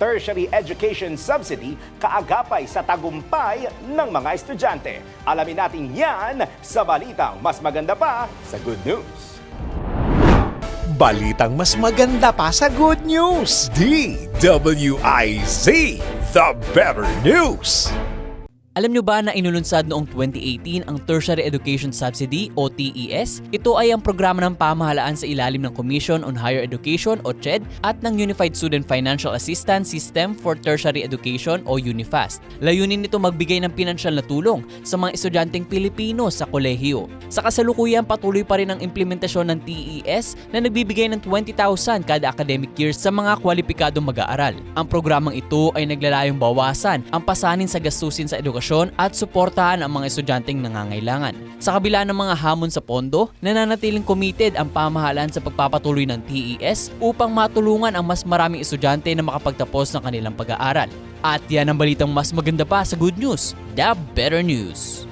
tertiary education subsidy kaagapay sa tagumpay ng mga estudyante. Alamin natin yan sa balitang mas maganda pa sa Good News. Balitang mas maganda pa sa good news. DWIZ, the better news. Alam nyo ba na inulunsad noong 2018 ang Tertiary Education Subsidy o TES? Ito ay ang programa ng pamahalaan sa ilalim ng Commission on Higher Education o CHED at ng Unified Student Financial Assistance System for Tertiary Education o UNIFAST. Layunin nito magbigay ng pinansyal na tulong sa mga estudyanteng Pilipino sa kolehiyo. Sa kasalukuyan patuloy pa rin ang implementasyon ng TES na nagbibigay ng 20,000 kada academic year sa mga kwalipikadong mag-aaral. Ang programang ito ay naglalayong bawasan ang pasanin sa gastusin sa edukasyon at suportahan ang mga estudyanteng nangangailangan. Sa kabila ng mga hamon sa pondo, nananatiling committed ang pamahalaan sa pagpapatuloy ng TES upang matulungan ang mas maraming estudyante na makapagtapos ng kanilang pag-aaral. At yan ang balitang mas maganda pa sa good news, the better news.